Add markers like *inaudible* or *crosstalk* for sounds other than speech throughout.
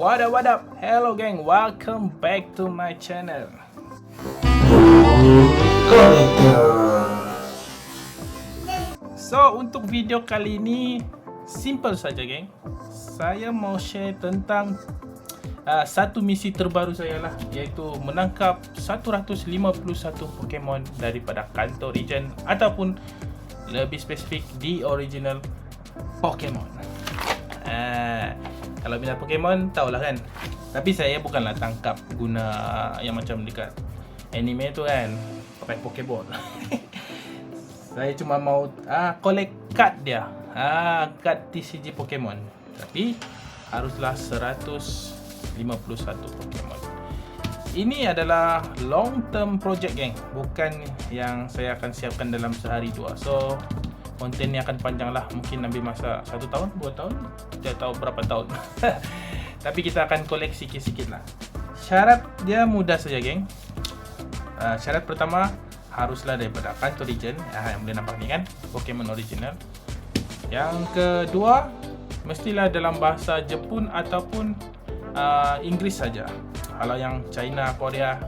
What up, what up? Hello gang, welcome back to my channel. So, untuk video kali ini simple saja geng. Saya mau share tentang uh, satu misi terbaru saya lah iaitu menangkap 151 Pokemon daripada Kanto region ataupun lebih spesifik di original Pokemon. Uh, kalau minat Pokemon tahulah kan. Tapi saya bukanlah tangkap guna yang macam dekat anime tu kan pakai Pokeball. *laughs* saya cuma mau ah collect card dia. Ah card TCG Pokemon. Tapi haruslah 151 Pokemon. Ini adalah long term project geng, bukan yang saya akan siapkan dalam sehari dua. So konten ni akan panjang lah. Mungkin ambil masa satu tahun dua tahun tidak tahu berapa tahun. *laughs* Tapi kita akan koleksi sikit-sikit lah. Syarat dia mudah saja geng. Uh, syarat pertama haruslah daripada Kanto region uh, yang boleh nampak ni kan? Pokemon original. Yang kedua mestilah dalam bahasa Jepun ataupun uh, Inggeris saja. Kalau yang China, Korea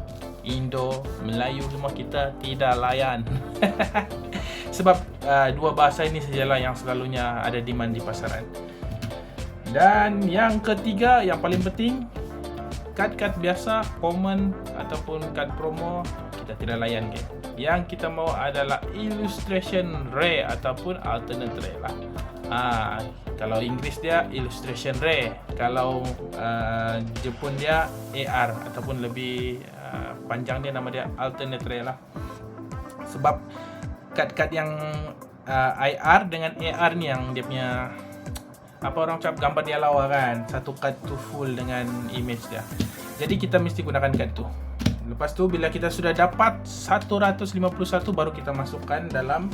Indo, Melayu semua kita tidak layan *laughs* sebab uh, dua bahasa ini sajalah yang selalunya ada demand di pasaran. Dan yang ketiga yang paling penting kad-kad biasa, common ataupun kad promo kita tidak layan ke. Yang kita mau adalah illustration rare ataupun alternate rare lah. Ah, kalau Inggeris dia illustration rare, kalau uh, Jepun dia AR ataupun lebih uh, panjang dia nama dia alternate rare lah. Sebab kad-kad yang uh, IR dengan AR ni yang dia punya apa orang cakap gambar dia lawa kan. Satu kad tu full dengan image dia. Jadi kita mesti gunakan kad tu. Lepas tu bila kita sudah dapat 151 baru kita masukkan dalam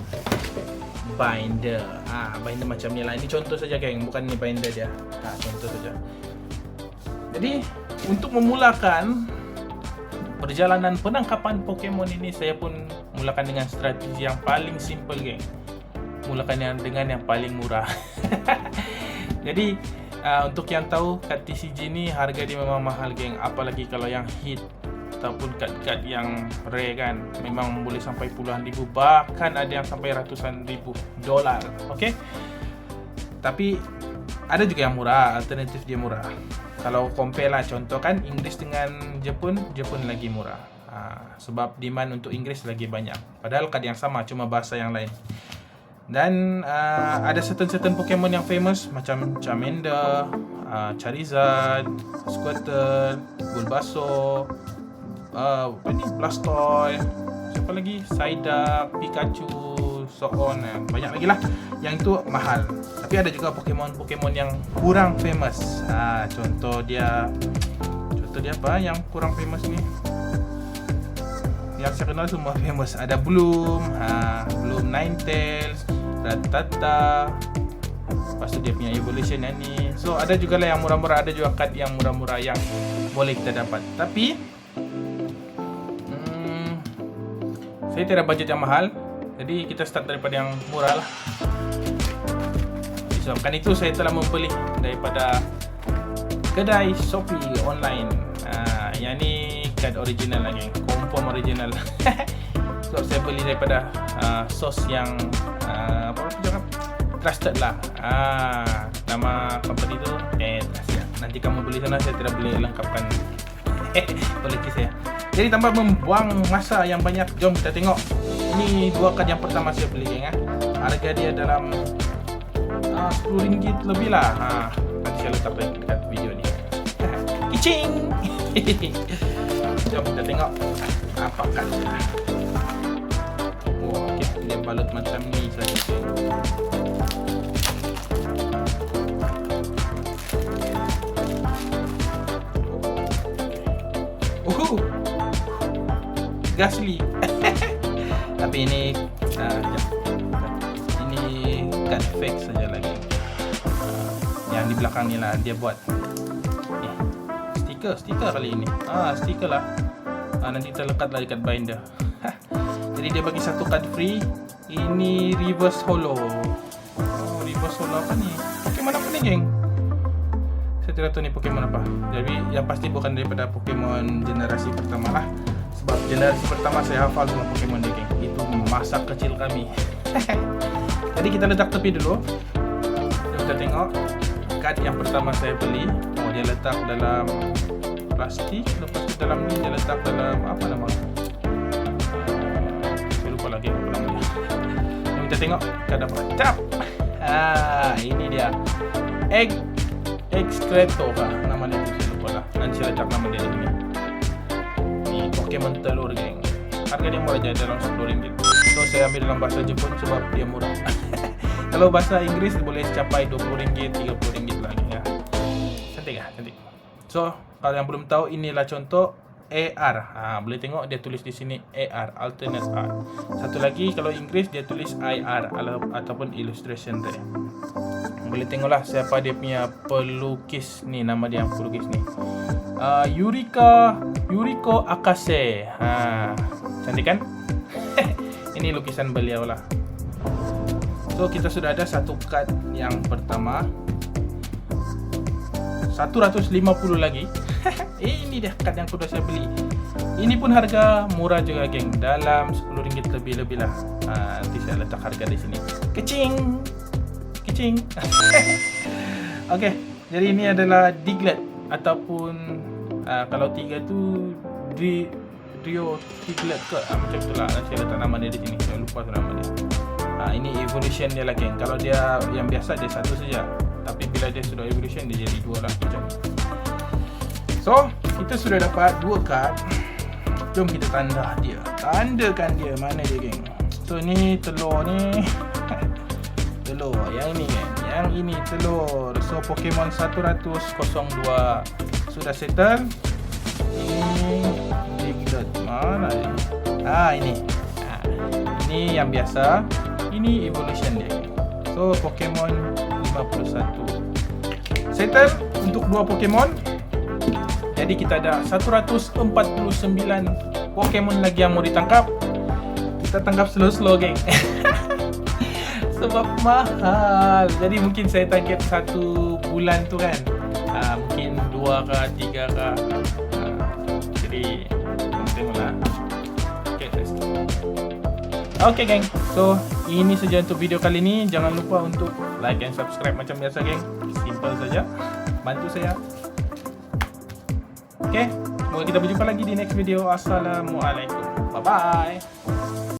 binder. Ah ha, binder macam ni lah. Ini contoh saja geng. Bukan ni binder dia. Ha, contoh saja. Jadi untuk memulakan perjalanan penangkapan Pokemon ini saya pun mulakan dengan strategi yang paling simple geng. Mulakan yang dengan yang paling murah. *laughs* Jadi uh, untuk yang tahu kad TCG ni harga dia memang mahal geng. Apalagi kalau yang hit ataupun kad-kad yang rare kan memang boleh sampai puluhan ribu bahkan ada yang sampai ratusan ribu dolar okey tapi ada juga yang murah alternatif dia murah. Kalau compare lah contoh kan Inggeris dengan Jepun Jepun lagi murah ha, sebab demand untuk Inggeris lagi banyak padahal kad yang sama cuma bahasa yang lain dan uh, ada certain-certain Pokemon yang famous macam Charmander, uh, Charizard, Squirtle, Bulbasaur, uh, Blastoise, siapa lagi? Psyduck, Pikachu, so on. Eh, banyak lagi lah. Yang itu mahal. Tapi ada juga Pokemon-Pokemon yang kurang famous. Uh, contoh dia contoh dia apa yang kurang famous ni? Yang saya kenal semua famous. Ada Bloom, uh, Bloom Ninetales, Rattata Lepas tu dia punya evolution yang ni. So ada juga lah yang murah-murah Ada juga kad yang murah-murah yang boleh kita dapat. Tapi hmm, Saya tidak budget yang mahal. Jadi kita start daripada yang murah lah. Disebabkan itu saya telah membeli daripada Kedai Shopee online. Uh, Yang ni kad original lagi Confirm original *laughs* So saya beli daripada uh, sos yang uh, apa cakap trusted lah. Ah, nama company tu eh ya. Nanti kamu beli sana saya tidak boleh lengkapkan *laughs* koleksi saya. Jadi tanpa membuang masa yang banyak, jom kita tengok. Ini dua kad yang pertama saya beli. Eh. Harga dia dalam uh, 10 ringgit lebih lah. Ha, nanti saya letakkan dekat video ni. *laughs* Kicing. jom kita tengok apakah dia balut macam ni saja. Uhu. Gasly. *laughs* Tapi ini uh, ini cut fake saja lagi. Uh, yang di belakang ni lah dia buat. Eh, stiker, stiker kali ini. Ah, stiker lah. Ah, nanti terlekat lah dekat binder. Jadi dia bagi satu card free. Ini reverse holo. Oh, reverse holo apa ni? Okey, mana apa ni, geng? Saya tidak tahu ni Pokemon apa. Jadi yang pasti bukan daripada Pokemon generasi pertama lah. Sebab generasi pertama saya hafal semua Pokemon dia geng. Itu masa kecil kami. *laughs* Jadi kita letak tepi dulu. Kita tengok kad yang pertama saya beli. Oh dia letak dalam plastik. Lepas tu dalam ni dia letak dalam apa nama? Saya lupa lagi apa nama dia. Jom kita tengok kad apa. Tap. Ah, ini dia. Egg Excreto kah nama dia tu saya lupa lah. Nanti saya letak nama dia di sini. Ni Pokemon telur geng. Harga dia murah je dalam RM10. So saya ambil dalam bahasa Jepun sebab dia murah. *laughs* Kalau bahasa Inggeris boleh capai RM20, RM30 lagi ya. Cantik ah, cantik. So, kalau yang belum tahu inilah contoh AR. Ha, boleh tengok dia tulis di sini AR, alternate art. Satu lagi kalau Inggeris dia tulis IR ataupun illustration ray. Boleh tengoklah siapa dia punya pelukis ni nama dia yang pelukis ni. Uh, Yurika Yuriko Akase. Ha, cantik kan? *laughs* Ini lukisan beliau lah. So kita sudah ada satu kad yang pertama 150 lagi. *laughs* Ini dia kad yang sudah saya beli. Ini pun harga murah juga geng. Dalam RM10 lebih-lebih lah. Ha, Nanti saya letak harga di sini. Kecing! Kecing! *laughs* Okay Jadi ini adalah Diglett Ataupun uh, Kalau tiga tu di Rio Diglett ke? Ha, Macam tu lah. Saya letak nama dia di sini. Saya lupa tu nama dia. Ha, Ini evolution dia lah geng. Kalau dia yang biasa dia satu saja tapi bila dia sudah evolution dia jadi dua lah macam so kita sudah dapat dua kad. Jom kita tanda dia. Tandakan dia mana dia geng? So ni telur ni. *laughs* Telur yang ini geng. Yang ini telur. So Pokemon 102 sudah settle? Ini Diglett mana dia? Ah ini. Ah, ini yang biasa. Ini evolution dia. So Pokemon 51 Settle untuk dua Pokemon Jadi kita ada 149 Pokemon lagi yang mau ditangkap. Kita tangkap slow-slow geng. *laughs* Sebab mahal. Jadi mungkin saya target satu bulan tu kan. Ha, Mungkin dua ke tiga ke ha, Jadi Tengoklah Okay, let's go Okay geng. So ini saja untuk video kali ini. Jangan lupa untuk like dan subscribe macam biasa, geng. Simple saja. Bantu saya. Okay. Semoga kita berjumpa lagi di next video. Assalamualaikum. Bye-bye.